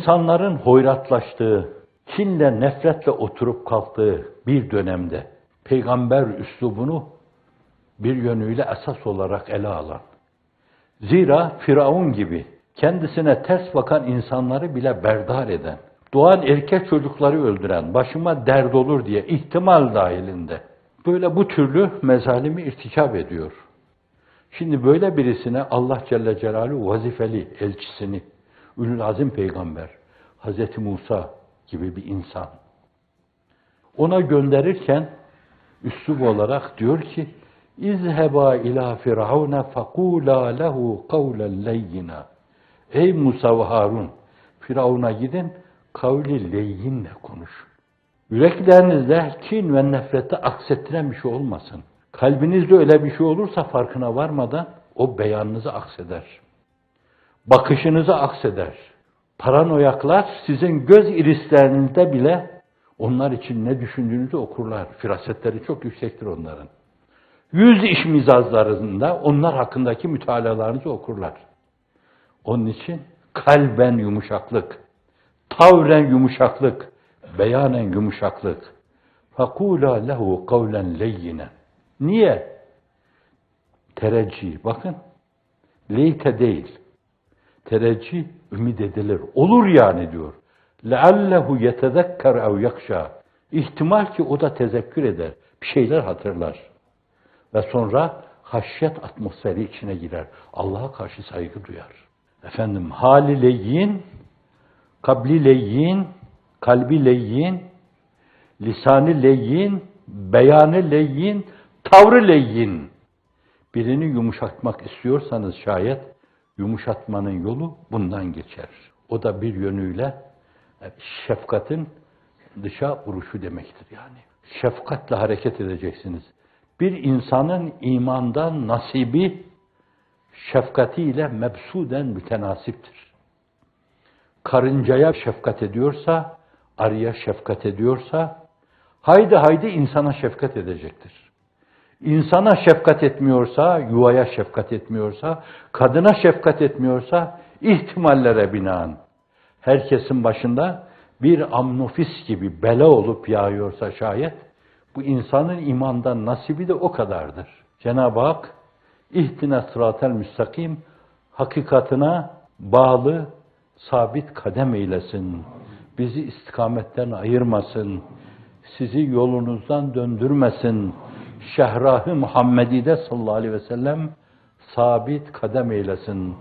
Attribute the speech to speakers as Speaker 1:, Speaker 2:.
Speaker 1: insanların hoyratlaştığı, kinle, nefretle oturup kalktığı bir dönemde peygamber üslubunu bir yönüyle esas olarak ele alan, zira Firavun gibi kendisine ters bakan insanları bile berdar eden, doğan erkek çocukları öldüren, başıma dert olur diye ihtimal dahilinde böyle bu türlü mezalimi irtikap ediyor. Şimdi böyle birisine Allah Celle Celaluhu vazifeli elçisini, Ülül Azim Peygamber, Hazreti Musa gibi bir insan. Ona gönderirken üslub olarak diyor ki, İzheba ila firavune fakula lehu kavlen leyyina. Ey Musa ve Harun, Firavun'a gidin, kavli leyyinle konuş. Yüreklerinizde kin ve nefreti aksettiren bir şey olmasın. Kalbinizde öyle bir şey olursa farkına varmadan o beyanınızı akseder. Bakışınızı akseder. Paranoyaklar sizin göz irislerinizde bile onlar için ne düşündüğünüzü okurlar. Firasetleri çok yüksektir onların. Yüz iş mizazlarında onlar hakkındaki mütalalarınızı okurlar. Onun için kalben yumuşaklık, tavren yumuşaklık, beyanen yumuşaklık. Fakula lehu kavlen leyyinen. Niye? Tereccih. Bakın. Leyte değil Tereccih ümit edilir. Olur yani diyor. لَعَلَّهُ يَتَذَكَّرْ اَوْ يَخْشَى İhtimal ki o da tezekkür eder. Bir şeyler hatırlar. Ve sonra haşyet atmosferi içine girer. Allah'a karşı saygı duyar. Efendim hali leyyin, kabli leyyin, kalbi leyyin, lisanı leyyin, beyanı leyyin, tavrı leyyin. Birini yumuşatmak istiyorsanız şayet yumuşatmanın yolu bundan geçer. O da bir yönüyle şefkatin dışa vuruşu demektir yani. Şefkatle hareket edeceksiniz. Bir insanın imandan nasibi şefkatiyle mebsuden mütenasiptir. Karıncaya şefkat ediyorsa, arıya şefkat ediyorsa, haydi haydi insana şefkat edecektir. İnsana şefkat etmiyorsa, yuvaya şefkat etmiyorsa, kadına şefkat etmiyorsa, ihtimallere binaen herkesin başında bir amnofis gibi bela olup yağıyorsa şayet, bu insanın imandan nasibi de o kadardır. Cenab-ı Hak, ihtine sıratel müstakim, hakikatına bağlı, sabit kadem eylesin. Bizi istikametten ayırmasın. Sizi yolunuzdan döndürmesin. Şehrahı Muhammedi'de sallallahu aleyhi ve sellem sabit kadem eylesin.